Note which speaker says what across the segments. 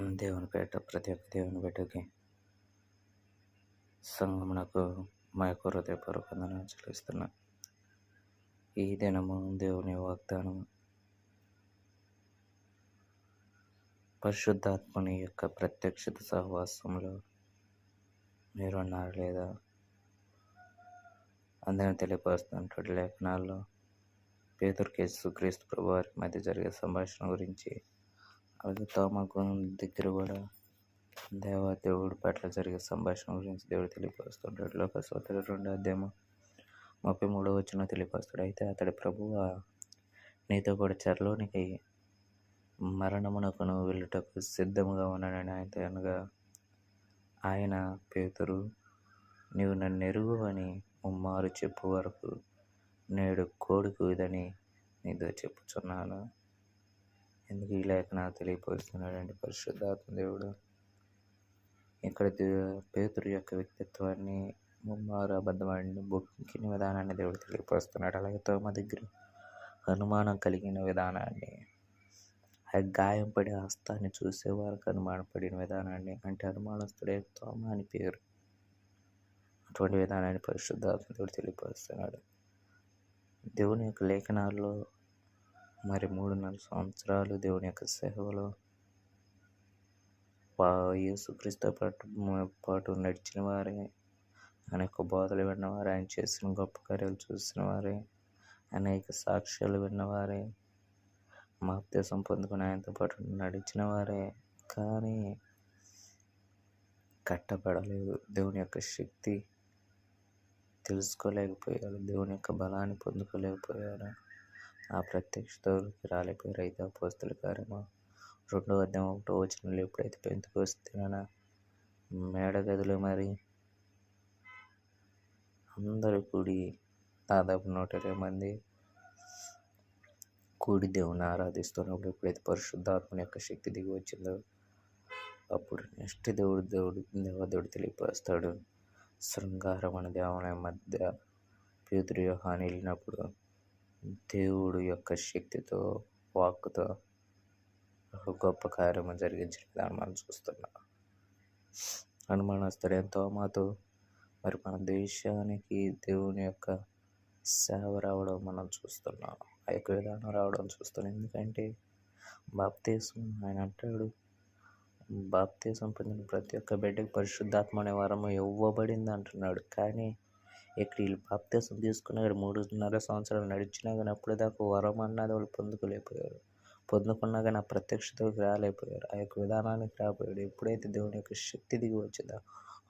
Speaker 1: దేవుని పేట ప్రతి ఒక్క దేవుని బిడ్డకి సంఘమునకు మా యొక్క హృదయపూర్వక వందనాలు చెల్లిస్తున్నా. ఈ దినము దేవుని వాగ్దానం. పరిశుద్ధాత్మని యొక్క ప్రత్యక్షత సహవాసంలో మీరున్నారు లేదా? అందరిని తెలియపరుస్తుంటాడు లేఖనాల్లో పేదరికేసు క్రీస్తు ప్రభువారి మధ్య జరిగే సంభాషణ గురించి అలాగే తోమకు దగ్గర కూడా దేవ దేవుడి పట్ల జరిగే సంభాషణ గురించి దేవుడు తెలియపరుస్తుంటాడు. లోక సోదరు రెండు అధ్యాయం ముప్పై మూడో వచ్చిన తెలియపరుస్తాడు. అయితే అతడి ప్రభువ నీతో కూడా చెరలోనికి మరణమునకును వెళ్ళుటకు సిద్ధముగా ఉన్నానని ఆయనతో అనగా ఆయన పేతురు నీవు నన్ను ఎరుగు అని ముమ్మారు చెప్పు వరకు నేడు కోడికు ఇదని నీతో చెప్పుచున్నాను. ఎందుకు ఈ లేఖన అంటే పరిశుద్ధాత్మ దేవుడు. ఇక్కడ పేతురు యొక్క వ్యక్తిత్వాన్ని ముమ్మారు అబద్ధమాడిన బొక్కిన విధానాన్ని దేవుడు తెలియపరుస్తున్నాడు. అలాగే తోమ దగ్గర అనుమానం కలిగిన విధానాన్ని ఆ గాయం పడే హస్తాన్ని చూసేవారికి అనుమానం పడిన విధానాన్ని అంటే అనుమానస్తుడే తోమ అని పేరు. అటువంటి విధానాన్ని పరిశుద్ధాత్మ దేవుడు తెలియపరుస్తున్నాడు. దేవుని యొక్క లేఖనాల్లో మరి మూడున్నర సంవత్సరాలు దేవుని యొక్క సేవలో యేసుక్రీస్తు పాటు పాటు నడిచిన వారే. అనేక బోధలు విన్నవారే ఆయన చేసిన గొప్ప కార్యాలు చూసిన వారే. అనేక సాక్ష్యాలు విన్నవారే మాప్దేశం పొందుకుని ఆయనతో పాటు నడిచిన వారే. కానీ కట్టబడలేదు. దేవుని యొక్క శక్తి తెలుసుకోలేకపోయారు. దేవుని యొక్క బలాన్ని పొందుకోలేకపోయారు. ఆ ప్రత్యక్షతలోకి రాలేకపోయారు అయితే అపోస్తుల కార్యమా. రెండో అధ్యాయం ఒకటో వచనంలో ఎప్పుడైతే పెంతుకొస్తున్నానో మేడగదిలో మరి అందరూ కూడి దాదాపు నూట ఇరవై మంది కూడి దేవుని ఆరాధిస్తున్నప్పుడు ఎప్పుడైతే పరిశుద్ధాత్మని యొక్క శక్తి దిగి వచ్చిందో అప్పుడు నెక్స్ట్ దేవుడు దేవుడు దేవదేవుడు తెలియపరుస్తాడు. శృంగారం అనే దేవాలయం మధ్య పేదరు వెళ్ళినప్పుడు దేవుడు యొక్క శక్తితో వాక్కుతో గొప్ప కార్యము జరిగించిన విధానం మనం చూస్తున్నాం. అనుమానస్తుడు ఎంతో మాతో మరి మన దేశానికి దేవుని యొక్క సేవ రావడం మనం చూస్తున్నాం. ఆ యొక్క విధానం రావడం చూస్తున్నాం. ఎందుకంటే బాప్తీసం ఆయన అంటాడు బాప్తీసం పొందిన ప్రతి ఒక్క బిడ్డకి పరిశుద్ధాత్మ అనే వరము ఇవ్వబడింది అంటున్నాడు. కానీ ఇక్కడ వీళ్ళు బాప్తీసం తీసుకున్న మూడున్నర సంవత్సరాలు నడిచినా కానీ అప్పుడు వరం అన్నది వాళ్ళు పొందుకోలేకపోయారు. పొందుకున్నా కానీ ఆ ప్రత్యక్షతకు రాలేకపోయారు. ఆ యొక్క విధానానికి రాపోయాడు ఎప్పుడైతే దేవుని యొక్క శక్తి దిగి వచ్చిందో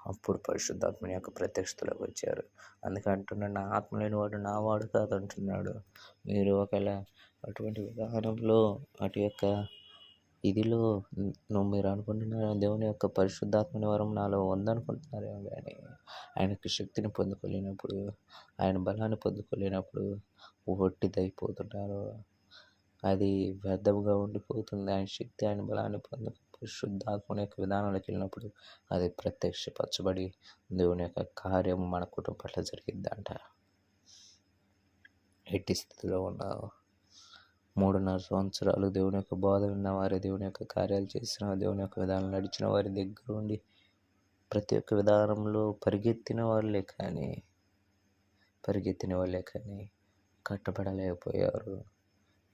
Speaker 1: అప్పుడు పరిశుద్ధాత్మని యొక్క ప్రత్యక్షతలోకి వచ్చారు. అందుకే అంటున్నాడు నా ఆత్మ లేనివాడు నా వాడు కాదు అంటున్నాడు మీరు ఒకవేళ అటువంటి విధానంలో అటు యొక్క ఇదిలో నువ్వు మీరు అనుకుంటున్నారు దేవుని యొక్క పరిశుద్ధాత్మని వరం నాలో ఉందనుకుంటున్నారేమో కానీ ఆయనకు శక్తిని పొందుకోలేనప్పుడు ఆయన బలాన్ని పొందుకోలేనప్పుడు ఒట్టిదైపోతున్నారు అది వ్యర్థంగా ఉండిపోతుంది. ఆయన శక్తి ఆయన బలాన్ని పొందు పరిశుద్ధాత్మని యొక్క విధానంలోకి వెళ్ళినప్పుడు అది ప్రత్యక్షపరచబడి దేవుని యొక్క కార్యం మన కుటుంబం పట్ల జరిగిద్దంట. ఎట్టి స్థితిలో ఉన్న మూడున్నర సంవత్సరాలు దేవుని యొక్క బోధ విన్న వారి దేవుని యొక్క కార్యాలు చేసిన దేవుని యొక్క విధానం నడిచిన వారి దగ్గర ఉండి ప్రతి ఒక్క విధానంలో పరిగెత్తిన వాళ్ళే కానీ పరిగెత్తిన వాళ్ళే కానీ కట్టబడలేకపోయారు.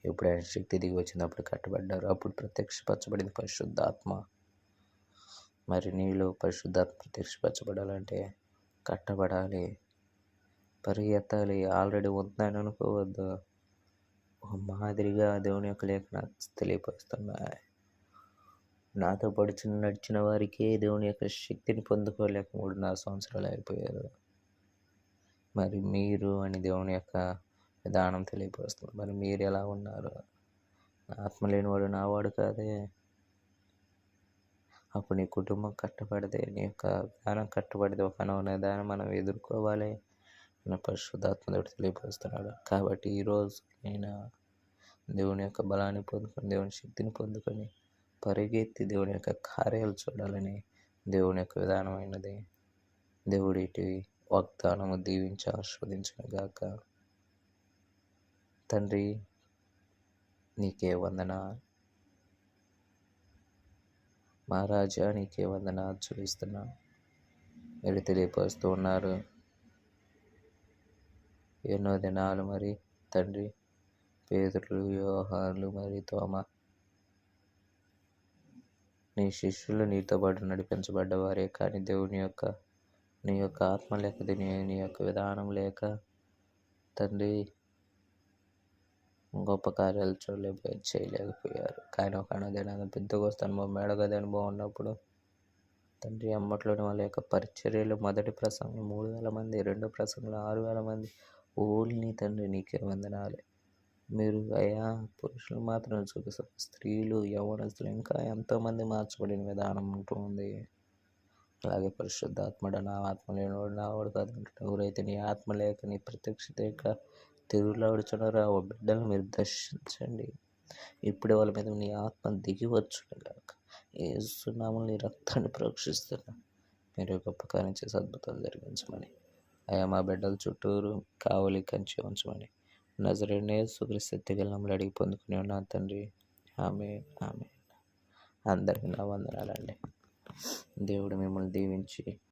Speaker 1: ఎప్పుడు ఆయన శక్తి దిగి వచ్చినప్పుడు కట్టబడ్డారు. అప్పుడు ప్రత్యక్షపరచబడింది పరిశుద్ధాత్మ. మరి నీళ్ళు పరిశుద్ధాత్మ ప్రత్యక్షపరచబడాలంటే కట్టబడాలి పరిగెత్తాలి. ఆల్రెడీ ఉందని అనుకోవద్దు. ఒక మాదిరిగా దేవుని యొక్క లేఖన తెలియపరుస్తున్నాయి. నాతో పడుచున్న నడిచిన వారికే దేవుని యొక్క శక్తిని పొందుకోలేక మూడున్నర సంవత్సరాలు అయిపోయారు. మరి మీరు అని దేవుని యొక్క విధానం తెలియపరుస్తుంది. మరి మీరు ఎలా ఉన్నారు? ఆత్మ లేనివాడు నావాడు కాదే. అప్పుడు నీ కుటుంబం కట్టబడితే నీ యొక్క విధానం కట్టబడితే ఒక విధానం మనం ఎదుర్కోవాలి అని పరిశుద్ధాత్మ దేవుడు తెలియపరుస్తున్నాడు. కాబట్టి ఈరోజు నేను దేవుని యొక్క బలాన్ని పొందుకొని దేవుని శక్తిని పొందుకొని పరిగెత్తి దేవుని యొక్క కార్యాలు చూడాలని దేవుని యొక్క విధానమైనది. దేవుడి వాగ్దానము దీవించి ఆస్వాదించిన గాక. తండ్రి నీకే వందన మహారాజా నీకే వందన చూపిస్తున్నా మీరు తెలియపరుస్తూ ఉన్నారు. ఎన్నో దినాలు మరి తండ్రి పేదలు వ్యవహారాలు మరియు తోమ నీ శిష్యులు నీతో పాటు నడిపించబడ్డవారే. కానీ దేవుని యొక్క నీ యొక్క ఆత్మ లేక నీ నీ యొక్క విధానం లేక తండ్రి గొప్ప కార్యాలు చూడలేకపోయారు చేయలేకపోయారు. కానీ ఒక అనుదిన పెద్ద అనుభవం మేడగది అనుభవం ఉన్నప్పుడు తండ్రి అమ్మట్లోని వాళ్ళ యొక్క పరిచర్యలు మొదటి ప్రసంగం మూడు వేల మంది రెండో ప్రసంగంలో ఆరు వేల మంది. ఓన్లీ తండ్రి నీకే వందనాలే. మీరు అయా పురుషులు మాత్రమే చూపిస్తారు స్త్రీలు యవనస్తులు ఇంకా ఎంతోమంది మార్చబడిన విధానం ఉంటూ ఉంది అలాగే పరిశుద్ధాత్మడ నా ఆత్మ లేనివాడు నా వాడు కాదు ఎవరైతే నీ ఆత్మ లేక నీ ప్రత్యక్షత యొక్క తిరుగులాడుచున్నారో ఆ బిడ్డలు మీరు దర్శించండి. ఇప్పుడే వాళ్ళ మీద నీ ఆత్మ దిగి వచ్చుగాక ఏసునామని నీ రక్తాన్ని ప్రోక్షిస్తున్నా. మీరు గొప్ప కార్యం చేసి అద్భుతాలు జరిగించమని. అయా మా బిడ్డల చుట్టూరు కావలి కంచి ఉంచమని. నజరేనే సుగ్రశక్తిగలములు అడిగి పొందుకుని నా తండ్రి. ఆమె ఆమె అందరికీ నా వందనాలండి. దేవుడు మిమ్మల్ని దీవించి